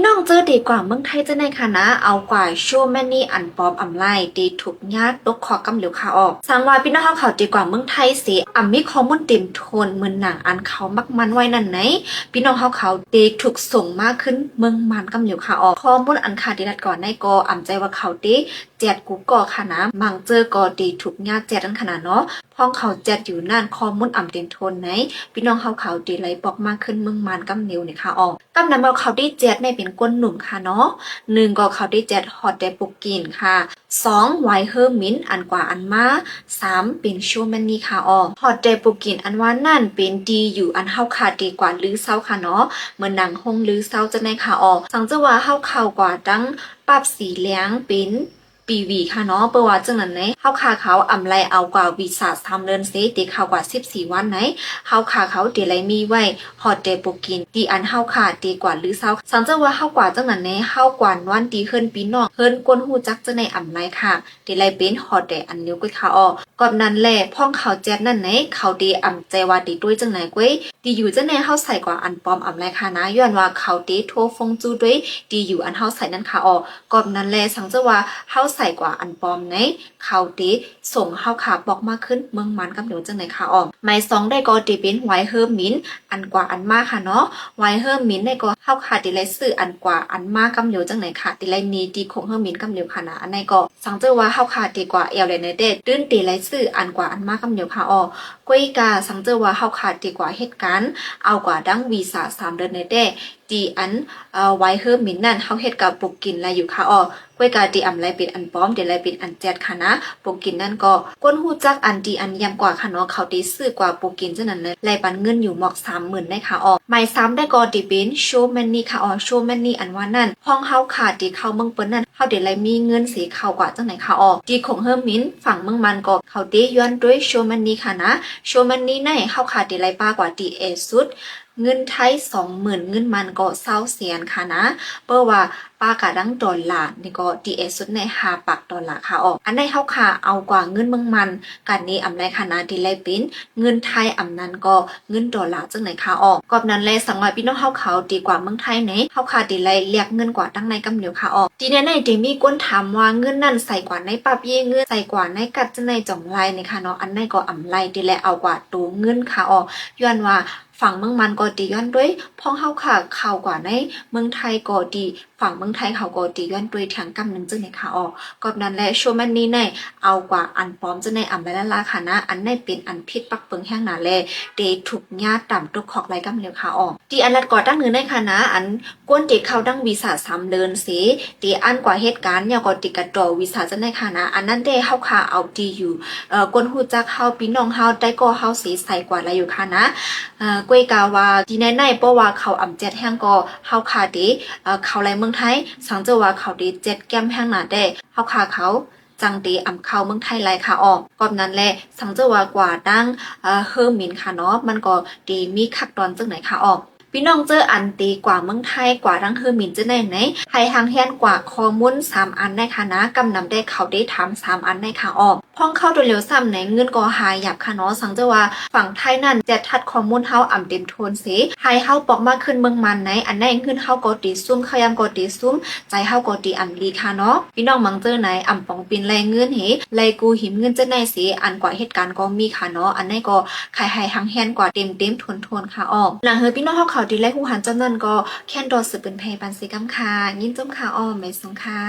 พี่น้องเจอดีกว่าเมืองไทยจะในค่ะนะ เอากว่าโชว์แม่นี่อันปอมอำไลดีถูกญาติตกคอกำเหลียวขาออกสามวายพี่น้องเขาเขาดีกว่าเมืองไทยสิอ่ำมีข้อมูลเต็มทนเหมือนหนังอันเขามักมันไว้นั่นไหนพี่น้องเขาเขาดีถูกส่งมากขึ้นเมืองมันกำเหลียวขาออกข้อมูลอันขาดดีนัดก่อนในกออ่ำใจว่าเขาดีแจดกูก่อค่ะนะมังเจอกอดีถูกญาติแจดอันขนาดเนาะพ้องเขาแจดอยู่นั่นข้อมูลอ่ำเต็มทนไหนพี่น้องเขาเขาดีไหลบอกมากขึ้นเมืองมันกำเหลียวเนี่ยค่ะออกกำนั้นเราเขาด้แจดในเป็นก้นหนุ่มค่ะเนาะหนึ่งก็เขาได้แจ็ดฮอตเดปุกกินค่ะสองไวเฮอร์มินอันกว่าอันมาสามเป็นชูแมนนี่ค่ะออฮอตเดปุกกินอันว่านั่นเป็นดีอยู่อันเฮาขาดดีกว่าลือเศร้าค่ะเนาะเหมือนหนังฮงลือเศร้าจะในค่ะออสังจะว่าเฮาเข่ากว่าดังปรับสีเลี้ยงเป็น ปีวีค่ะเนาะเปว่าจังนั้นไหนเฮาคาเขาอำไลเอากว่าวีซ่าทำเดินเซติเขากว่า 14 วันไหนเฮาคาเขาเดลัยมีไว้ฮอตเดปุกินดีอันเฮาคาดีกว่าหรือเศร้าสังจะว่าเฮากว่าจังนั้นไหนเฮากว่าวันดีเฮินปีนอกเฮินกวนฮู้จักจังในอำไลค่ะเดลัยเป็นฮอตเดอันนิ้วก้อยค่ะออกก่อนนั้นแหละพ่องเขาแจ๊ดนั่นไหนเขาดีอำใจว่าดีด้วยจังไหนก้อยดีอยู่จังไหนเฮาใส่กว่าอันปลอมอำไลค่ะนะย้อนว่าเขาดีโทรฟงจูด้วยดีอยู่อันเฮาใส่นั่นค่ะออกกอนนั้นแหละสังจะว่าเฮาใใส่กว่าอันปลอมไหนเขาดีส่งเฮาขาบอกมากขึ้นเมืองมันกับเหนียวจังไหนค่ะออกหมายสองได้ก็ดีเป็นไวเฮอร์มินอันกว่าอันมากค่ะเนาะไวเฮอร์มินได้ก็เฮาขาดีไลซื้ออันกว่าอันมากกับเหนียวจังไหนค่ะดีไลนี้ดีคงเฮอร์มินกับเหนียวค่ะนะอันไหนก็สังเจอว่าเฮาขาดีกว่าเอลเลยในเด็ดตื้นดีไลซื้ออันกว่าอันมากกับเหนียวค่ะออกกุ้ยกาสังเจอว่าเฮาขาดีกว่าเหตุการณ์เอากว่าดังวีซ่าสามเดือนในเด ดีอันไว้เฮิมมินนั่นเขาเฮ็ดกับปุกกินลายอยู่ค่ะอ๋อกล้วยกาดีอำไลเป็นอันป้อมเดี๋ยวไลเป็นอันแจดค่ะนะปุกกินนั่นก็ก้นหูจักอันดีอันยำกว่าค่ะเนาะเขาดีซื้อกว่าปุกกินจังนั้นเลยไลปันเงินอยู่หมอกสามหมื่นได้ค่ะอ๋อหมายซ้ำได้ก็ดีเป็นโชว์แมนนี่ค่ะอ๋อโชว์แมนนี่อันว่านั่นห้องเฮาขาดดีเข้าเมืองเปิ้นนั่น เฮาเดี๋ยวไลมีเงินสีเข้ากว่าจังไหนค่ะออกดีของเฮอร์มินฝั่งเมืองมันก็เขาเดีย้อนด้วยโชว์แมนนี่ค่ะนะโชว์แมนนี่ในเขาขาดดีไลป้ากว่าดีเอสุดเงินไทยสองหมื่นเงินมันก็เศร้าเสียนค่ะนะ เปิ้ว่า ป้ากะดังดอลลาร์นี่ก็ดีเอสุดในหาปักดอลลาร์ค่ะออก อันในเฮาค่ะเอากว่าเงินเมืองมันกันนี้อำไรค่ะนะดีไลปินเงินไทยอำนั้นก็เงินดอลลาร์จังไหนค่ะออกกอบนั้นเลยสังว่าพี่น้องเฮาเขาดีกว่าเมืองไทยไหนเฮาค่ะดีไลเรียกเงินกว่าตั้งในกำเหนียวค่ะออกทีนี้ในเดมีก้นถามว่าเงินนั่นใส่กว่าในปับเย่เงินใส่กว่าในกัดจังในจ่องไลนี่ค่ะเนาะอันในก็อำไรดีแลเอากว่าตัวเงินค่ะออกย้อนว่า ฝั่งเมืองมันก็ดีย้อนด้วยพ้องเฮาค่ะข่าวกว่าในเมืองไทยก็ดีฝั่งเมืองไทยเขาก็ดีย้อนด้วยทางกำนึงจึงในค่ะออกกอบนั้นและโชว์แมนนี้ในเอากว่าอันปลอมจะในอ่ำและละลาค่ะนะอันในเป็นอันพิษปักเปิงแห้งหนาแลเดถูกญาติต่ำตุกขอกไรกำเหลียวค่ะออกดีอันนัดก่อตั้งเนื้อในค่ะนะอันก้นเด็กเขาดั้งวีซ่าสามเดินเสีดีอันกว่าเหตุการณ์เนี่ยก็ติกระดอวีซ่าจะในค่ะนะอันนั้นได้เฮาค่ะเอาดีอยู่เอ่อกวนฮู้จักเฮาพี่น้องเฮาได้ก็เฮาสีใส่กว่าอะไรอยู่ค่ะนะเอ่อกวยกาว่าดีในในเพราะว่าเขาอ่ำเจ็ดแห้งก็เฮาคาเดเอ่อเขาไรเมืองไทยสังเจอว่าเขาเดเจ็ดแก้มแห้งหนาได้เฮาคาเขาจังเดอ่ำเข้าเมืองไทยไรค่ะออกก่อบนั้นแหละสังเจอว่ากว่าดังเอ่อเฮอร์มินค่ะเนาะมันก็ดีมีคักดอนจังไหนค่ะออกพี่น้องเจออันตีกว่าเมืองไทยกว่าดังเฮอร์มินจะได้ไหนไทยทางแทนกว่าข้อมูลสามอันได้ค่ะนะกำนำได้เขาได้ถามสามอันได้ค่ะออก พ้องเข้าโดยเร็วซ้ำในเงินก็หายหยับค่ะเนาะสังเจว่าฝั่งไทยนั่นจะทัดข้อมูลเฮาอ่ำเต็มโทนสิไฮเฮาปอกมากขึ้นเมืองมันไหนอันไหนขึ้นเฮาก็ตีซุ่มเขายามก็ตีซุ่มใจเฮาก็ตีอ่ำลีค่ะเนาะพี่น้องมังเจอไหนอ่ำปองปินแรงเงินเหแลกูหิมเงินจะไหนสิอันกว่าเหตุการณ์ก็มีค่ะเนาะอันไหนก็ขายให้หังแฮนกว่าเต็มเต็มทนทนค่ะออกหลังเฮอพี่น้องเฮาเขาดีแลผู้หันจำนั้นก็แค่นดอสืบเป็นเพยปันสิกัมค่ะยินจมค่ะอ้อมไม่สงค่ะ